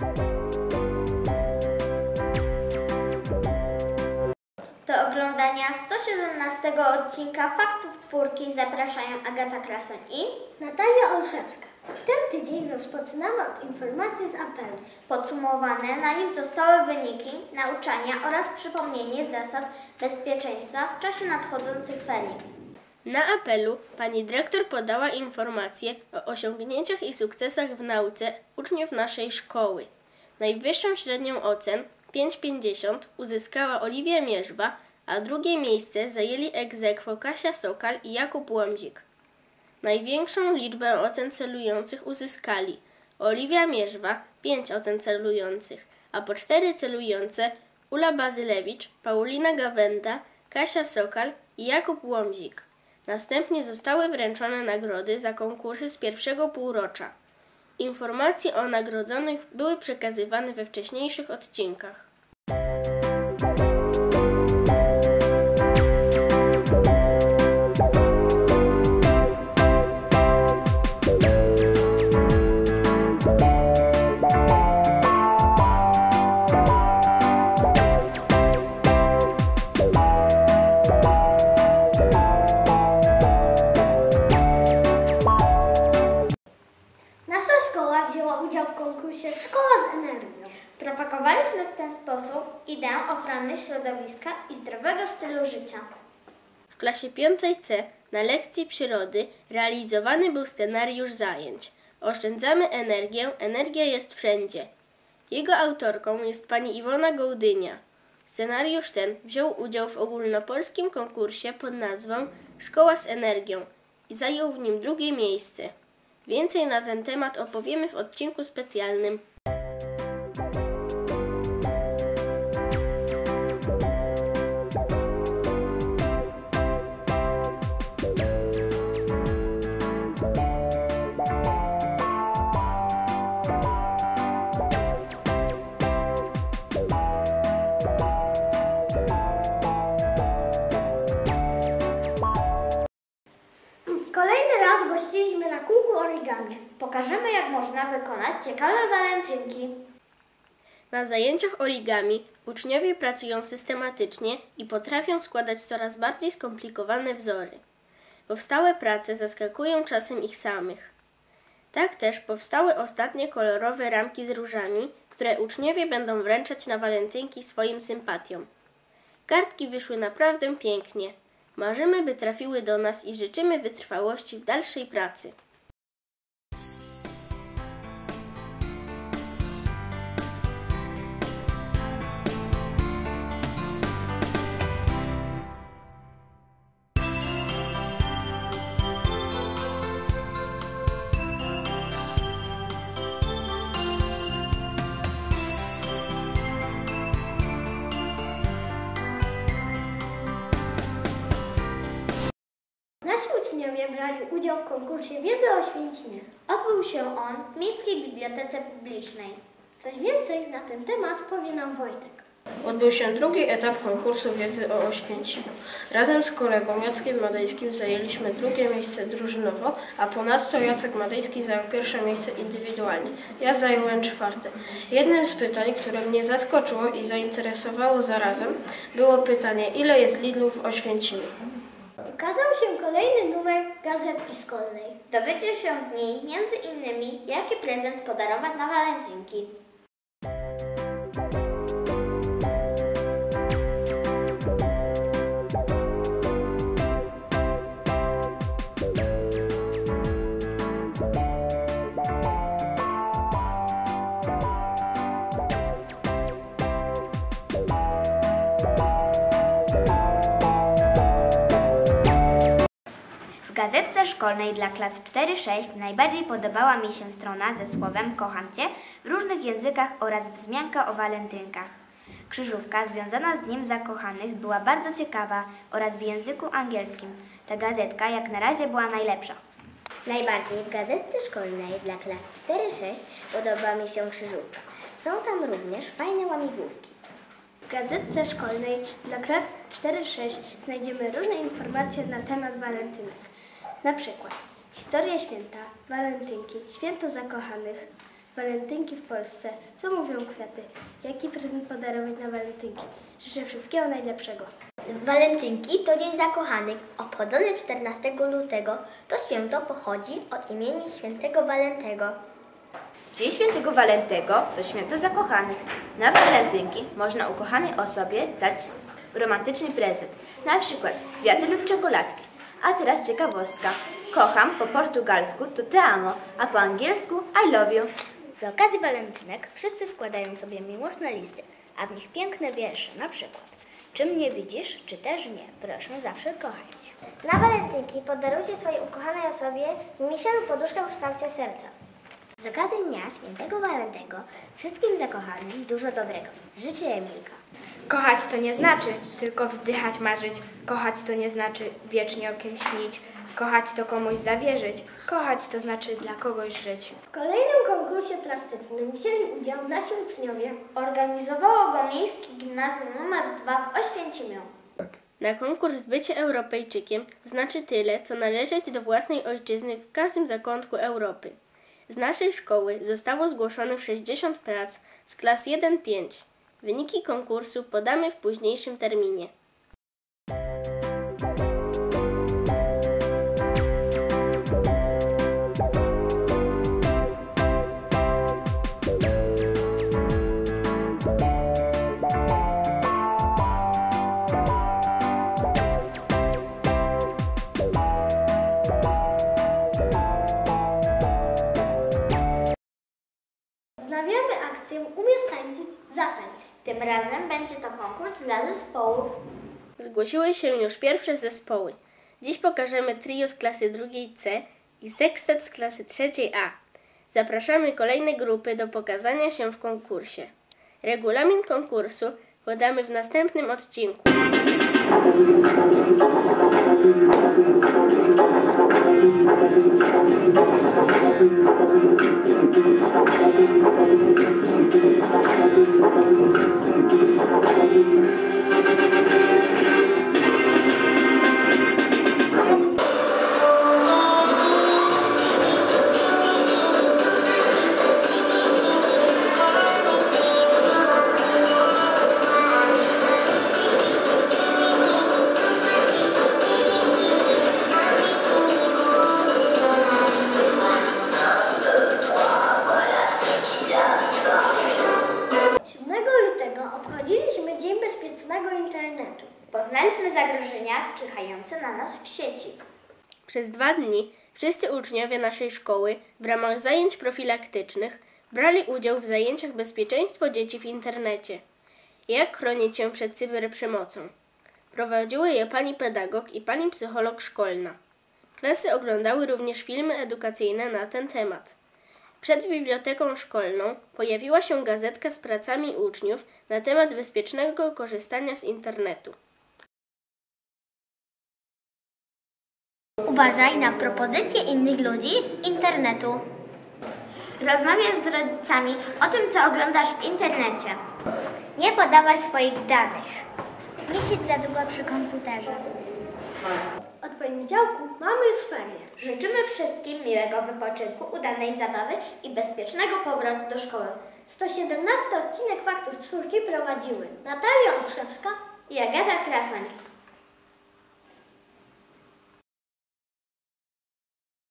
Do oglądania 117 odcinka Faktów Czwórki zapraszają Agata Krasoń i Natalia Olszewska. Tym tydzień rozpoczynamy od informacji z apelu. podsumowane na nim zostały wyniki nauczania oraz przypomnienie zasad bezpieczeństwa w czasie nadchodzących ferii. Na apelu pani dyrektor podała informacje o osiągnięciach i sukcesach w nauce uczniów naszej szkoły. Najwyższą średnią ocen 5,50 uzyskała Oliwia Mierzwa, a drugie miejsce zajęli aequo Kasia Sokal i Jakub Łomzik. Największą liczbę ocen celujących uzyskali Oliwia Mierzwa 5 ocen celujących, a po 4 celujące Ula Bazylewicz, Paulina Gawenda, Kasia Sokal i Jakub Łomzik. Następnie zostały wręczone nagrody za konkursy z pierwszego półrocza. Informacje o nagrodzonych były przekazywane we wcześniejszych odcinkach. Propagowaliśmy w ten sposób ideę ochrony środowiska i zdrowego stylu życia. W klasie 5C na lekcji przyrody realizowany był scenariusz zajęć. Oszczędzamy energię, energia jest wszędzie. Jego autorką jest pani Iwona Gołdynia. Scenariusz ten wziął udział w ogólnopolskim konkursie pod nazwą Szkoła z energią i zajął w nim drugie miejsce. Więcej na ten temat opowiemy w odcinku specjalnym. Ciekawe walentynki. Na zajęciach origami uczniowie pracują systematycznie i potrafią składać coraz bardziej skomplikowane wzory. Powstałe prace zaskakują czasem ich samych. Tak też powstały ostatnie kolorowe ramki z różami, które uczniowie będą wręczać na walentynki swoim sympatiom. Kartki wyszły naprawdę pięknie. Marzymy, by trafiły do nas i życzymy wytrwałości w dalszej pracy. Uczniowie brali udział w konkursie Wiedzy o Święcimie. Odbył się on w Miejskiej Bibliotece Publicznej. Coś więcej na ten temat powie nam Wojtek. Odbył się drugi etap konkursu wiedzy o Oświęcimiu. Razem z kolegą Jackiem Madejskim zajęliśmy drugie miejsce drużynowo, a ponadto Jacek Madejski zajął pierwsze miejsce indywidualnie. Ja zająłem czwarte. Jednym z pytań, które mnie zaskoczyło i zainteresowało zarazem, było pytanie, ile jest Lidlów w Oświęcimiu. Ukazał się kolejny numer Gazetki Szkolnej. Dowiecie się z niej między innymi, jaki prezent podarować na walentynki. Gazetce szkolnej dla klas 4-6 najbardziej podobała mi się strona ze słowem kocham Cię w różnych językach oraz wzmianka o walentynkach. Krzyżówka związana z Dniem Zakochanych była bardzo ciekawa oraz w języku angielskim. Ta gazetka jak na razie była najlepsza. Najbardziej w gazetce szkolnej dla klas 4-6 podoba mi się krzyżówka. Są tam również fajne łamigłówki. W gazetce szkolnej dla klas 4-6 znajdziemy różne informacje na temat walentynek. Na przykład historia święta, walentynki, święto zakochanych, Walentynki w Polsce. Co mówią kwiaty? Jaki prezent podarować na walentynki? Życzę wszystkiego najlepszego. Walentynki to Dzień Zakochanych, obchodzony 14 lutego. To święto pochodzi od imieni świętego Walentego. Dzień Świętego Walentego to święto zakochanych. Na walentynki można ukochanej osobie dać romantyczny prezent, na przykład kwiaty lub czekoladki. A teraz ciekawostka. Kocham po portugalsku to te amo, a po angielsku I love you. Z okazji walentynek wszyscy składają sobie miłosne listy, a w nich piękne wiersze, na przykład Czy mnie widzisz, czy też nie, proszę zawsze kochaj mnie. Na walentynki podarujcie swojej ukochanej osobie misię lub poduszkę w kształcie serca. Z okazji Dnia Świętego Walentego wszystkim zakochanym dużo dobrego. Życzę Emilka. Kochać to nie znaczy tylko wzdychać, marzyć. Kochać to nie znaczy wiecznie o kimś śnić. Kochać to komuś zawierzyć. Kochać to znaczy dla kogoś żyć. W kolejnym konkursie plastycznym wzięli udział nasi uczniowie. Organizowało go Miejskie Gimnazjum nr 2 w Oświęcimiu. Na konkurs Bycie Europejczykiem znaczy tyle, co należeć do własnej ojczyzny w każdym zakątku Europy. Z naszej szkoły zostało zgłoszonych 60 prac z klas 1-5. Wyniki konkursu podamy w późniejszym terminie. Wznawiamy akcję Umiesz tańczyć. Tym razem będzie to konkurs dla zespołów. Zgłosiły się już pierwsze zespoły. Dziś pokażemy trio z klasy drugiej C i sekstet z klasy trzeciej A. Zapraszamy kolejne grupy do pokazania się w konkursie. Regulamin konkursu podamy w następnym odcinku. Thank you. Internetu. Poznaliśmy zagrożenia czyhające na nas w sieci. Przez dwa dni wszyscy uczniowie naszej szkoły w ramach zajęć profilaktycznych brali udział w zajęciach Bezpieczeństwo dzieci w internecie. Jak chronić się przed cyberprzemocą? Prowadziły je pani pedagog i pani psycholog szkolna. Klasy oglądały również filmy edukacyjne na ten temat. Przed biblioteką szkolną pojawiła się gazetka z pracami uczniów na temat bezpiecznego korzystania z internetu. Uważaj na propozycje innych ludzi z internetu. Rozmawiaj z rodzicami o tym, co oglądasz w internecie. Nie podawaj swoich danych. Nie siedź za długo przy komputerze. Od poniedziałku mamy już ferie. Życzymy wszystkim miłego wypoczynku, udanej zabawy i bezpiecznego powrotu do szkoły. 117 odcinek Faktów Czwórki prowadziły Natalia Olszewska I Agata Krasoń.